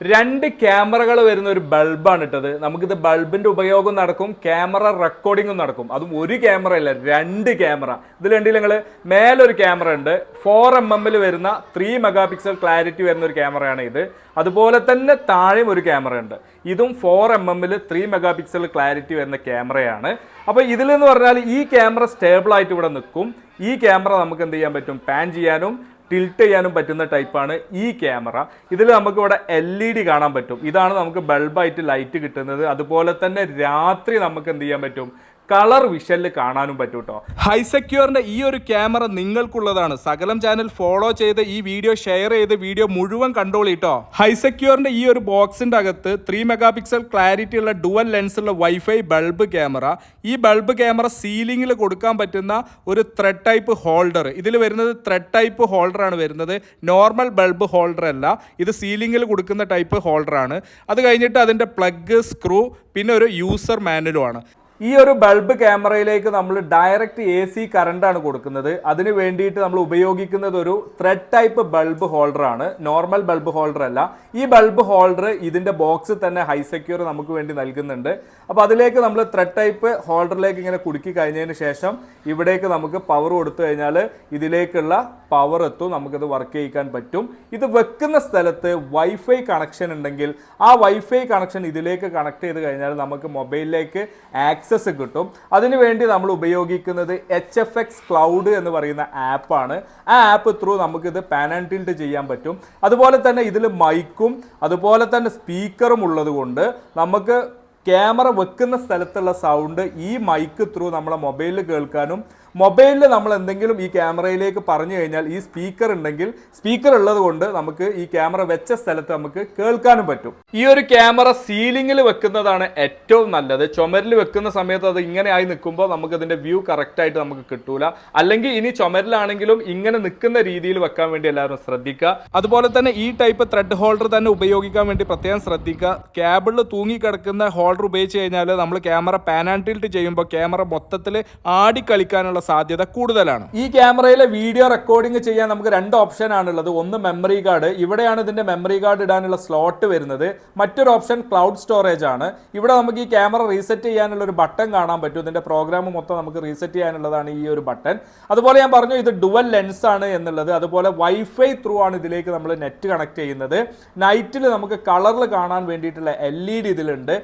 രണ്ട് ക്യാമറകൾ വരുന്ന ഒരു ബൾബാണ് ഇട്ടത്. നമുക്കിത് ബൾബിന്റെ ഉപയോഗം നടക്കും ക്യാമറ റെക്കോർഡിങ്ങും നടക്കും. അതും ഒരു ക്യാമറ അല്ല രണ്ട് ക്യാമറ. ഇതിൽ രണ്ടിൽ നിങ്ങൾ മേലൊരു ക്യാമറ ഉണ്ട്. ഫോർ എം എമ്മിൽ വരുന്ന ത്രീ മെഗാ പിക്സൽ ക്ലാരിറ്റി വരുന്ന ഒരു ക്യാമറയാണ് ഇത്. അതുപോലെ തന്നെ താഴെയും ഒരു ക്യാമറ ഉണ്ട്. ഇതും ഫോർ എം എമ്മിൽ ത്രീ മെഗാ പിക്സൽ ക്ലാരിറ്റി വരുന്ന ക്യാമറയാണ്. അപ്പോൾ ഇതിലെന്ന് പറഞ്ഞാൽ ഈ ക്യാമറ സ്റ്റേബിൾ ആയിട്ട് ഇവിടെ നിൽക്കും. ഈ ക്യാമറ നമുക്ക് എന്ത് ചെയ്യാൻ പറ്റും? പാൻ ചെയ്യാനും ടിൽറ്റ് ചെയ്യാനും പറ്റുന്ന ടൈപ്പാണ് ഈ ക്യാമറ. ഇതിൽ നമുക്ക് ഇവിടെ എൽ ഇ ഡി കാണാൻ പറ്റും. ഇതാണ് നമുക്ക് ബൾബായിട്ട് ലൈറ്റ് കിട്ടുന്നത്. അതുപോലെ തന്നെ രാത്രി നമുക്ക് എന്ത് ചെയ്യാൻ പറ്റും? കളർ വിഷനിൽ കാണാനും പറ്റും കേട്ടോ ഹൈസെക്യൂറിന്റെ ഈ ഒരു ക്യാമറ നിങ്ങൾക്കുള്ളതാണ്. സകലം ചാനൽ ഫോളോ ചെയ്ത് ഈ വീഡിയോ ഷെയർ ചെയ്ത് വീഡിയോ മുഴുവൻ കണ്ടോളി കേട്ടോ ഹൈസെക്യൂറിന്റെ ഈ ഒരു ബോക്സിന്റെ അകത്ത് ത്രീ മെഗാ പിക്സൽ ക്ലാരിറ്റി ഉള്ള ഡുവൽ ലെൻസ് ഉള്ള വൈഫൈ ബൾബ് ക്യാമറ. ഈ ബൾബ് ക്യാമറ സീലിംഗിൽ കൊടുക്കാൻ പറ്റുന്ന ഒരു ത്രെഡ് ടൈപ്പ് ഹോൾഡർ ഇതിൽ വരുന്നത് ത്രെഡ് ടൈപ്പ് ഹോൾഡർ ആണ് വരുന്നത്. നോർമൽ ബൾബ് ഹോൾഡർ അല്ല. ഇത് സീലിംഗിൽ കൊടുക്കുന്ന ടൈപ്പ് ഹോൾഡർ ആണ്. അത് കഴിഞ്ഞിട്ട് അതിന്റെ പ്ലഗ് സ്ക്രൂ പിന്നെ ഒരു യൂസർ മാനുവലും ആണ്. ഈ ഒരു ബൾബ് ക്യാമറയിലേക്ക് നമ്മൾ ഡയറക്റ്റ് എ സി കറണ്ടാണ് കൊടുക്കുന്നത്. അതിന് വേണ്ടിയിട്ട് നമ്മൾ ഉപയോഗിക്കുന്നത് ഒരു ത്രെഡ് ടൈപ്പ് ബൾബ് ഹോൾഡർ ആണ്. നോർമൽ ബൾബ് ഹോൾഡർ അല്ല. ഈ ബൾബ് ഹോൾഡർ ഇതിന്റെ ബോക്സ് തന്നെ ഹൈ സെക്യൂർ നമുക്ക് വേണ്ടി നൽകുന്നുണ്ട്. അപ്പോൾ അതിലേക്ക് നമ്മൾ ത്രെഡ് ടൈപ്പ് ഹോൾഡറിലേക്ക് ഇങ്ങനെ കുടുക്കി കഴിഞ്ഞതിന് ശേഷം ഇവിടേക്ക് നമുക്ക് പവർ കൊടുത്തു കഴിഞ്ഞാൽ ഇതിലേക്കുള്ള പവർ എത്തും. നമുക്കത് വർക്ക് ചെയ്യിക്കാൻ പറ്റും. ഇത് വെക്കുന്ന സ്ഥലത്ത് വൈഫൈ കണക്ഷൻ ഉണ്ടെങ്കിൽ ആ വൈഫൈ കണക്ഷൻ ഇതിലേക്ക് കണക്ട് ചെയ്ത് കഴിഞ്ഞാൽ നമുക്ക് മൊബൈലിലേക്ക് ആക്സസ് കിട്ടും. അതിനുവേണ്ടി നമ്മൾ ഉപയോഗിക്കുന്നത് എച്ച് എഫ് എക്സ് ക്ലൗഡ് എന്ന് പറയുന്ന ആപ്പാണ് ആ ആപ്പ് ത്രൂ നമുക്കിത് ആൻഡ് ടിൽറ്റ് ചെയ്യാൻ പറ്റും. അതുപോലെ തന്നെ ഇതിൽ മൈക്കും അതുപോലെ തന്നെ സ്പീക്കറും ഉള്ളതുകൊണ്ട് നമുക്ക് ക്യാമറ വെക്കുന്ന സ്ഥലത്തുള്ള സൗണ്ട് ഈ മൈക്ക് ത്രൂ നമ്മളെ മൊബൈലിൽ കേൾക്കാനും മൊബൈലിൽ നമ്മൾ എന്തെങ്കിലും ഈ ക്യാമറയിലേക്ക് പറഞ്ഞു കഴിഞ്ഞാൽ ഈ സ്പീക്കർ ഉണ്ടെങ്കിൽ സ്പീക്കർ ഉള്ളത് കൊണ്ട് നമുക്ക് ഈ ക്യാമറ വെച്ച സ്ഥലത്ത് നമുക്ക് കേൾക്കാനും പറ്റും. ഈ ഒരു ക്യാമറ സീലിംഗിൽ വെക്കുന്നതാണ് ഏറ്റവും നല്ലത്. ചുമരിൽ വെക്കുന്ന സമയത്ത് അത് ഇങ്ങനെ ആയി നിൽക്കുമ്പോൾ നമുക്ക് അതിന്റെ വ്യൂ കറക്റ്റ് ആയിട്ട് നമുക്ക് കിട്ടൂല. അല്ലെങ്കിൽ ഇനി ചുമരിലാണെങ്കിലും ഇങ്ങനെ നിൽക്കുന്ന രീതിയിൽ വെക്കാൻ വേണ്ടി എല്ലാവരും ശ്രദ്ധിക്കുക. അതുപോലെ തന്നെ ഈ ടൈപ്പ് ത്രെഡ് ഹോൾഡർ തന്നെ ഉപയോഗിക്കാൻ വേണ്ടി പ്രത്യേകം ശ്രദ്ധിക്കുക. ക്യാബിളിൽ തൂങ്ങി കിടക്കുന്ന ഹോൾഡർ ഉപയോഗിച്ച് കഴിഞ്ഞാൽ നമ്മൾ ക്യാമറ പാൻ ആൻഡ് ടിൽറ്റ് ചെയ്യുമ്പോൾ ക്യാമറ മൊത്തത്തിൽ ആടിക്കളിക്കാനുള്ള സാധ്യത കൂടുതലാണ്. ഈ ക്യാമറയിലെ വീഡിയോ റെക്കോർഡിംഗ് ചെയ്യാൻ നമുക്ക് രണ്ട് ഓപ്ഷൻ ആണുള്ളത്. ഒന്ന് മെമ്മറി കാർഡ് ഇവിടെയാണ് ഇതിന്റെ മെമ്മറി കാർഡ് ഇടാനുള്ള സ്ലോട്ട് വരുന്നത്. മറ്റൊരു ഓപ്ഷൻ ക്ലൗഡ് സ്റ്റോറേജ് ആണ്. ഇവിടെ നമുക്ക് ഈ ക്യാമറ റീസെറ്റ് ചെയ്യാനുള്ള ഒരു ബട്ടൺ കാണാൻ പറ്റും. ഇതിന്റെ പ്രോഗ്രാം മൊത്തം നമുക്ക് റീസെറ്റ് ചെയ്യാനുള്ളതാണ് ഈ ഒരു ബട്ടൺ അതുപോലെ ഞാൻ പറഞ്ഞു ഇത് ഡുവൽ ലെൻസ് ആണ് എന്നുള്ളത്. അതുപോലെ വൈഫൈ ത്രൂ ആണ് ഇതിലേക്ക് നമ്മൾ നെറ്റ് കണക്ട് ചെയ്യുന്നത്. നൈറ്റിൽ നമുക്ക് കളറിൽ കാണാൻ വേണ്ടിയിട്ടുള്ള എൽ ഇ ഡി ഇതിലുണ്ട്.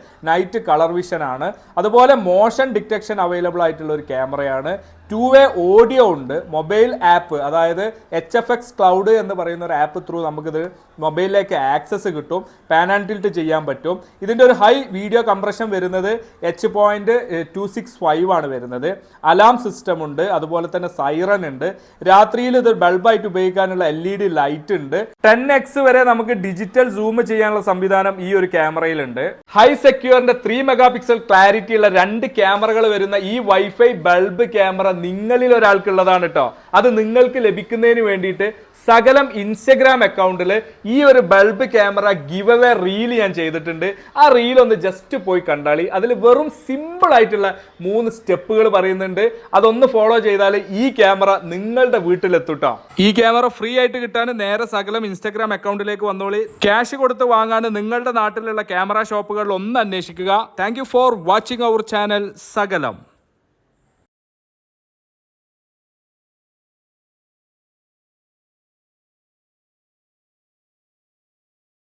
കളർ വിഷൻ ആണ്. അതുപോലെ മോഷൻ ഡിറ്റക്ഷൻ അവൈലബിൾ ആയിട്ടുള്ള ഒരു ക്യാമറയാണ്. ടു വേ ഓഡിയോ ഉണ്ട്. മൊബൈൽ ആപ്പ് അതായത് എച്ച് എഫ് എക്സ് ക്ലൗഡ് എന്ന് പറയുന്ന ഒരു ആപ്പ് ത്രൂ നമുക്കിത് മൊബൈലിലേക്ക് ആക്സസ് കിട്ടും. പാൻ ആൻഡ് ചെയ്യാൻ പറ്റും. ഇതിന്റെ ഒരു ഹൈ വീഡിയോ കംപ്രഷൻ വരുന്നത് H point two six five ആണ് വരുന്നത്. അലാം സിസ്റ്റം ഉണ്ട്. അതുപോലെ തന്നെ സൈറൺ ഉണ്ട്. രാത്രിയിൽ ഇത് ബൾബായിട്ട് ഉപയോഗിക്കാനുള്ള എൽ ഇ ഡി ലൈറ്റ് ഉണ്ട്. ടെൻ എക്സ് വരെ നമുക്ക് ഡിജിറ്റൽ സൂം ചെയ്യാനുള്ള സംവിധാനം ഈ ഒരു ക്യാമറയിലുണ്ട്. ഹൈ സെക്യൂറിന്റെ ത്രീ മെഗാ പിക്സൽ ക്ലാരിറ്റി ഉള്ള രണ്ട് ക്യാമറകൾ വരുന്ന ഈ വൈഫൈ ബൾബ് ക്യാമറ നിങ്ങളിൽ ഒരാൾക്കുള്ളതാണ് കേട്ടോ അത് നിങ്ങൾക്ക് ലഭിക്കുന്നതിന് വേണ്ടിയിട്ട് സകലം ഇൻസ്റ്റഗ്രാം അക്കൗണ്ടിൽ ഈ ഒരു bulb camera give away reel ഞാൻ ചെയ്തിട്ടുണ്ട്. ആ റീൽ ഒന്ന് ജസ്റ്റ് പോയി കണ്ടാളി. അതിൽ വെറും സിമ്പിൾ ആയിട്ടുള്ള മൂന്ന് സ്റ്റെപ്പുകൾ പറയുന്നുണ്ട്. അതൊന്ന് ഫോളോ ചെയ്താൽ ഈ ക്യാമറ നിങ്ങളുടെ വീട്ടിലെത്തുട്ടോ. ഈ ക്യാമറ ഫ്രീ ആയിട്ട് കിട്ടാൻ നേരെ സകലം ഇൻസ്റ്റഗ്രാം അക്കൗണ്ടിലേക്ക് വന്നോളി. ക്യാഷ് കൊടുത്ത് വാങ്ങാൻ നിങ്ങളുടെ നാട്ടിലുള്ള ക്യാമറ ഷോപ്പുകളിൽ ഒന്ന് അന്വേഷിക്കുക. Thank for watching our channel സകലം.